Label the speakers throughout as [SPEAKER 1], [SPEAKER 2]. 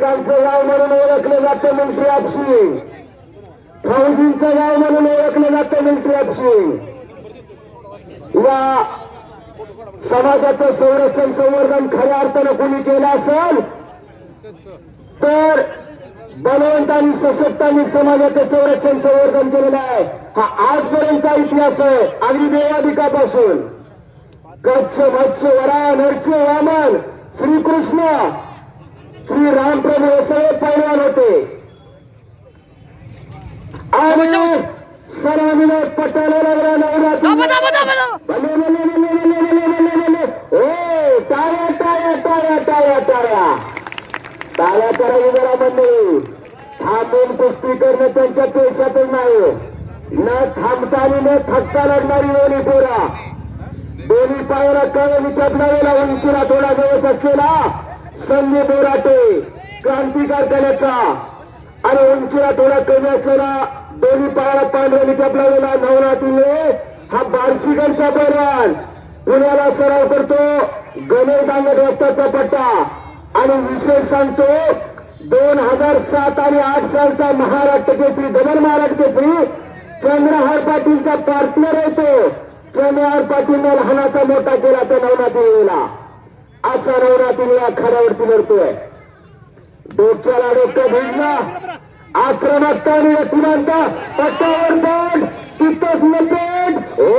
[SPEAKER 1] गावचं गाव म्हणून ओळखलं जातं मंत्री आपशी. फौजींचं गाव म्हणून ओळखलं जातं मंत्री आपशी. या समाजाचं संरक्षण संवर्धन खऱ्या अर्थानं कोणी केलं असेल तर बलवंतांनी सशक्तांनी समाजाचं संरक्षण संवर्धन केलेलं आहे. हा आजपर्यंतचा इतिहास आहे अगदी देवाधिकापासून कच्छ मत्स्य वरा नरसिंह वामन श्रीकृष्ण श्री रामप्रभू हे सगळे पैलवान होते. पटायला लागला टाळ्या टाळ्या टाळ्या टाळ्या टाळ्या. टाळ्या करावी जरा मंडळी. थांबून कुस्ती करणं त्यांच्या पेशातच नाही. न थांबता आणि न थकता लढणारी दोन्ही पोरा. दोन्ही पायाला कळ विकटणारेला उंचीला थोडा दिवस असलेला संजय बोराटे क्रांतिकार कलेचा आणि उंचीला थोडा कमी असलेला दोन्ही पायाला पांढरा गेला नवरात्रीने हा बार्शीगडचा पैलवान पुण्याला सराव करतो. गणेश दांगट रस्त्याचा पट्टा. आणि विशेष सांगतो दोन हजार सात आणि आठ सालचा महाराष्ट्र केसरी डबल महाराष्ट्र केसरी चंद्रहार पाटीलचा पार्टनर येतो चंद्रहार पाटीलने लहानाचा मोठा केला तो नवरात्रीला असा या खऱ्यावरती लढतोय डोक्याला डोकं भिजला आक्रमकता आणि व्यक्तिमानता पट्टावर बोट तिथंच लपेट. हो.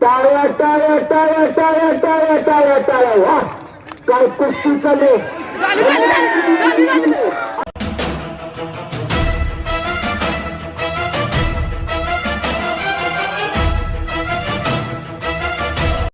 [SPEAKER 1] टाळ्या टाळ्या टाळ्या टाळ्या टाळ्या टाळ्या टाळ्या. वा. काय कुस्ती चालू.